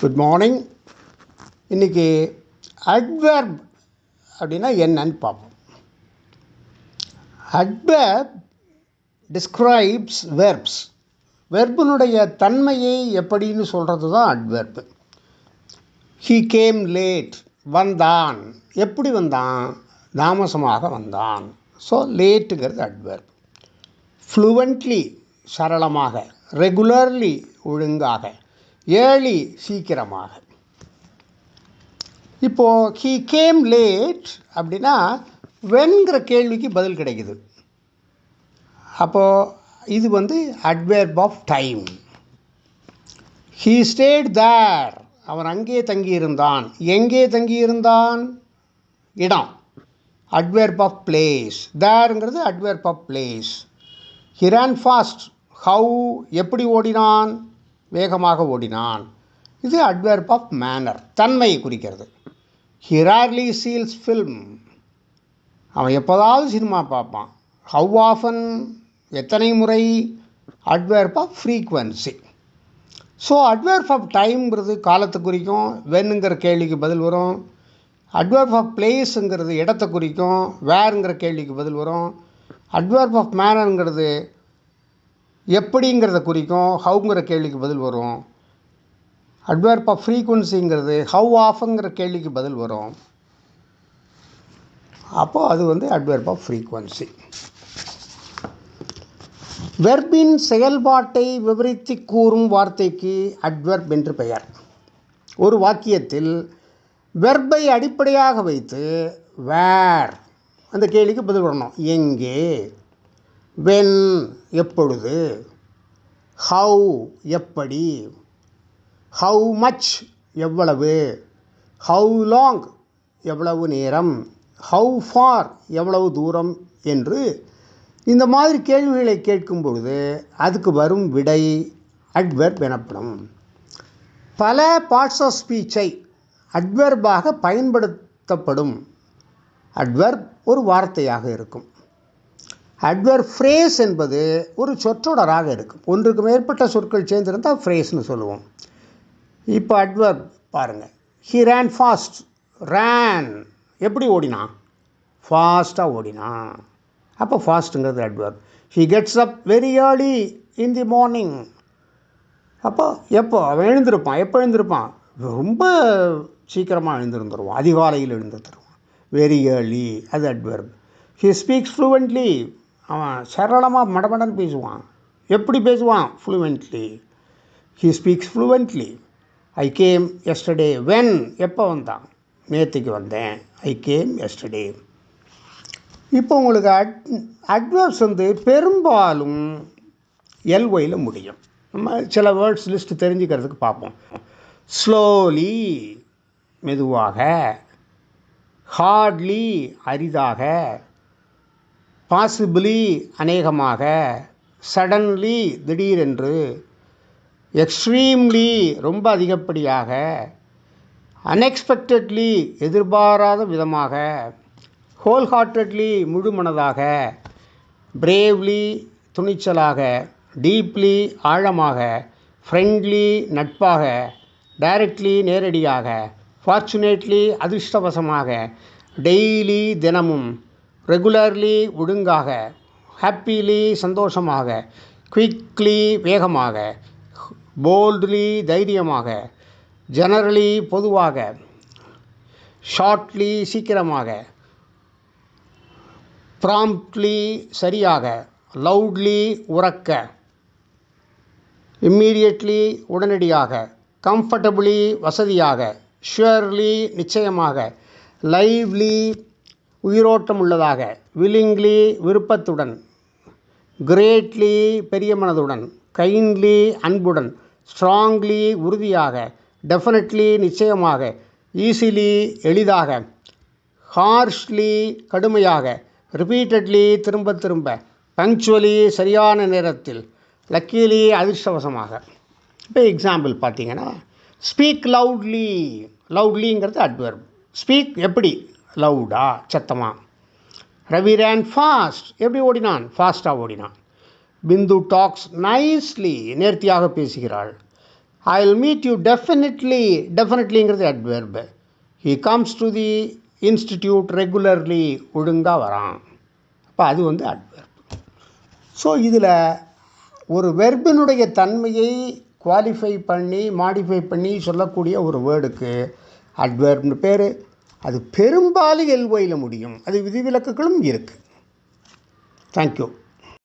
Good morning இன்றைக்கி adverb அப்படின்னா என்னன்னு பார்ப்போம். அட்வர்ப் டிஸ்கிரைப்ஸ் வெர்ப்ஸ் வெர்பினுடைய தன்மையை எப்படின்னு சொல்கிறது தான் அட்வர்ப் ஹீ கேம் லேட் வந்தான். எப்படி வந்தான்? தாமசமாக வந்தான். ஸோ லேட்டுங்கிறது அட்வர்ப் ஃப்ளூவெண்ட்லி சரளமாக. ரெகுலர்லி ஒழுங்காக. ஏழி சீக்கிரமாக. இப்போது ஹீ கேம் லேட் அப்படின்னா வென்கிற கேள்விக்கு பதில் கிடைக்குது. அப்போது இது வந்து adverb of time he stayed there அவன் அங்கே தங்கியிருந்தான். எங்கே தங்கியிருந்தான்? இடம். Adverb of place தேருங்கிறது adverb of place he ran fast how எப்படி ஓடினான்? வேகமாக ஓடினான். இது அட்வெர்ப் ஆஃப் மேனர் தன்மையை குறிக்கிறது. ஹி சீல்ஸ் ஃபில்ம் அவன் எப்போதாவது சினிமா பார்ப்பான். ஹவ் ஆஃபன் எத்தனை முறை? Adverb of frequency so adverb of டைம்ங்கிறது காலத்தை குறிக்கும் வென்னுங்கிற கேள்விக்கு பதில் வரும். அட்வெர்ப் ஆஃப் பிளேஸுங்கிறது இடத்தை குறிக்கும் வேறுங்கிற கேள்விக்கு பதில் வரும். அட்வெர்ப் ஆஃப் மேனருங்கிறது எப்படிங்கிறத குறிக்கும் ஹவுங்கிற கேள்விக்கு பதில் வரும். அட்வெர்ப் ஆஃப் ஃப்ரீக்குவன்சிங்கிறது ஹவு ஆஃபுங்கிற கேள்விக்கு பதில் வரும். அப்போது அது வந்து அட்வர்ப் ஆஃப் ஃப்ரீக்குவன்சி வெர்பின் செயல்பாட்டை விவரித்து கூறும் வார்த்தைக்கு அட்வெர்ப் என்று பெயர். ஒரு வாக்கியத்தில் வெர்பை அடிப்படையாக வைத்து வேர் அந்த கேள்விக்கு பதில் வரணும். எங்கே? வென் எப்பொழுது? ஹவு எப்படி? ஹவு மச் எவ்வளவு? ஹவு லாங் எவ்வளவு நேரம்? ஹவு ஃபார் எவ்வளவு தூரம்? என்று இந்த மாதிரி கேள்விகளை கேட்கும் பொழுது அதுக்கு வரும் விடை அட்வெர்ப் எனப்படும். பல பார்ட்ஸ் ஆஃப் ஸ்பீச்சை அட்வெர்பாக பயன்படுத்தப்படும். அட்வெர்ப் ஒரு வார்த்தையாக இருக்கும். அட்வர் ஃப்ரேஸ் என்பது ஒரு சொற்றொடராக இருக்கும். ஒன்றுக்கு மேற்பட்ட சொற்கள் சேர்ந்திருந்தால் ஃப்ரேஸ்னு சொல்லுவோம். இப்போ அட்வெர்ப் பாருங்கள் ஹி ரேன் ஃபாஸ்ட் ரேன் எப்படி ஓடினான் ஃபாஸ்ட்டாக ஓடினான் அப்போ ஃபாஸ்ட்டுங்கிறது adverb he gets up very early in the morning அப்போ எப்போ? அவன் எழுந்திருப்பான். எப்போ எழுந்திருப்பான்? ரொம்ப சீக்கிரமாக எழுந்திருந்துருவான். அதிகாலையில் எழுந்திருந்துருவான். வெரி ஏர்லி அது அட்வெர்ப் ஹி ஸ்பீக்ஸ் ஃப்ளூவெண்ட்லி அவன் சரளமாக மடமடன்னு பேசுவான். எப்படி பேசுவான்? Fluently he speaks fluently I came yesterday when எப்போ வந்தான்? நேற்றுக்கு வந்தேன். ஐ கேம் எஸ்டர்டே இப்போ உங்களுக்கு அட் அட்வர்ப்ஸ் வந்து பெரும்பாலும் எல்ஒயில் முடியும். நம்ம சில வேர்ட்ஸ் லிஸ்ட் தெரிஞ்சுக்கிறதுக்கு பார்ப்போம். ஸ்லோலி மெதுவாக. ஹார்ட்லி அரிதாக. பாசிபிளி அநேகமாக சடன்லி திடீரென்று எக்ஸ்ட்ரீம்லி ரொம்ப அதிகப்படியாக அன்எக்ஸ்பெக்டட்லி எதிர்பாராத விதமாக ஹோல் ஹார்ட்டட்லி முழுமனதாக பிரேவ்லி துணிச்சலாக டீப்லி ஆழமாக ஃப்ரெண்ட்லி நட்பாக டைரக்ட்லி நேரடியாக ஃபார்ச்சுனேட்லி அதிர்ஷ்டவசமாக டெய்லி தினமும் ரெகுலர்லி ஒழுங்காக ஹாப்பிலி சந்தோஷமாக குவிக்லி வேகமாக போல்ட்லி தைரியமாக ஜெனரலி பொதுவாக ஷார்ட்லி சீக்கிரமாக ப்ராம்ப்ட்லி சரியாக லவுட்லி உறக்க இம்மீடியட்லி உடனடியாக கம்ஃபர்டபுளி வசதியாக ஷுவர்லி நிச்சயமாக லைவ்லி உயிரோட்டம் உள்ளதாக வில்லிங்லி விருப்பத்துடன் கிரேட்லி பெரிய மனதுடன் கைண்ட்லி அன்புடன் ஸ்ட்ராங்லி உறுதியாக டெஃபினெட்லி நிச்சயமாக ஈஸிலி எளிதாக ஹார்ஷ்லி கடுமையாக ரிப்பீட்டட்லி திரும்ப திரும்ப பங்க்சுவலி சரியான நேரத்தில் லக்கீலி அதிர்ஷ்டவசமாக. இப்போ எக்ஸாம்பிள் பார்த்தீங்கன்னா ஸ்பீக் லவுட்லி லவுட்லிங்கிறது அட்வர்ப் ஸ்பீக் எப்படி? லவுடா சத்தமாக ரவி ரேன் ஃபாஸ்ட் எப்படி ஓடினான்? ஃபாஸ்ட்டாக ஓடினான். பிந்து டாக்ஸ் நைஸ்லி நேர்த்தியாக பேசுகிறாள். I will meet you definitely டெஃபினெட்லிங்கிறது adverb he comes to the institute regularly ஒழுங்காக வரான். அப்போ அது வந்து அட்வெர்ப் ஸோ இதில் ஒரு வெர்பினுடைய தன்மையை குவாலிஃபை பண்ணி மாடிஃபை பண்ணி சொல்லக்கூடிய ஒரு வேர்டுக்கு அட்வெர்ப்னு பேர். அது பெரும்பாலும் எல்ஒயில் முடியும். அது விதிவிலக்குகளும் இருக்குது தேங்க்யூ